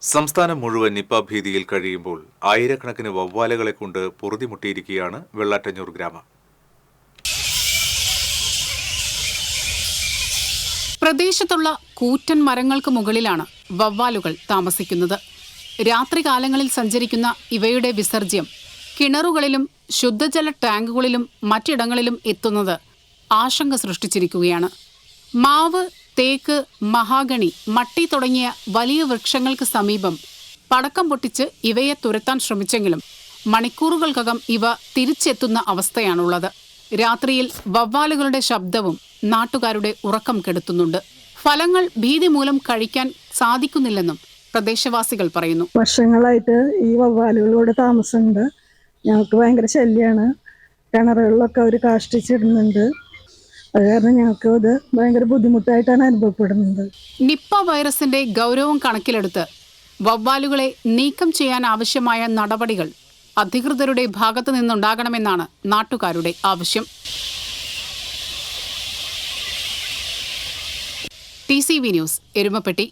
സംസ്ഥാനം മുഴുവൻ നിപ്പ ഭീതിയിൽ കഴിയുമ്പോൾ ആയിരക്കണക്കിന് വവ്വാലുകളെ കൊണ്ട് പൊറുതിമുട്ടിയിരിക്കുകയാണ് വെള്ളാറ്റഞ്ഞൂർ ഗ്രാമം. പ്രദേശത്തുള്ള കൂറ്റൻ മരങ്ങൾക്ക് മുകളിലാണ് വവ്വാലുകൾ താമസിക്കുന്നത്. രാത്രികാലങ്ങളിൽ സഞ്ചരിക്കുന്ന ഇവയുടെ വിസർജ്യം കിണറുകളിലും ശുദ്ധജല ടാങ്കുകളിലും മറ്റിടങ്ങളിലും എത്തുന്നത് ആശങ്ക സൃഷ്ടിച്ചിരിക്കുകയാണ്. മാവ് തേക്ക് മഹാഗണി മട്ടി തുടങ്ങിയ വലിയ വൃക്ഷങ്ങൾക്ക് സമീപം പടക്കം പൊട്ടിച്ച് ഇവയെ തുരത്താൻ ശ്രമിച്ചെങ്കിലും മണിക്കൂറുകൾക്കകം ഇവ തിരിച്ചെത്തുന്ന അവസ്ഥയാണുള്ളത്. രാത്രിയിൽ വവ്വാലുകളുടെ ശബ്ദവും നാട്ടുകാരുടെ ഉറക്കം കെടുത്തുന്നുണ്ട്. ഫലങ്ങൾ ഭീതി മൂലം കഴിക്കാൻ സാധിക്കുന്നില്ലെന്നും പ്രദേശവാസികൾ പറയുന്നു. വർഷങ്ങളായിട്ട് ഈ വവ്വാലുകളോട് താമസമുണ്ട്. ഞങ്ങൾക്ക് ഭയങ്കര ശല്യമാണ് കിണറുകളിലൊക്കെ അവർ കാഷ്ടിച്ചിടുന്നുണ്ട്. അത് കാരണം ഞങ്ങൾക്ക് ഇത് ഭയങ്കര ബുദ്ധിമുട്ടായിട്ടാണ് അനുഭവപ്പെടുന്നത്. നിപ്പ വൈറസിന്റെ ഗൗരവം കണക്കിലെടുത്ത് വവ്വാലുകളെ നീക്കം ചെയ്യാൻ ആവശ്യമായ നടപടികൾ അധികൃതരുടെ ഭാഗത്തു നിന്നുണ്ടാകണമെന്നാണ് നാട്ടുകാരുടെ ആവശ്യം. T C V news Erumapetty.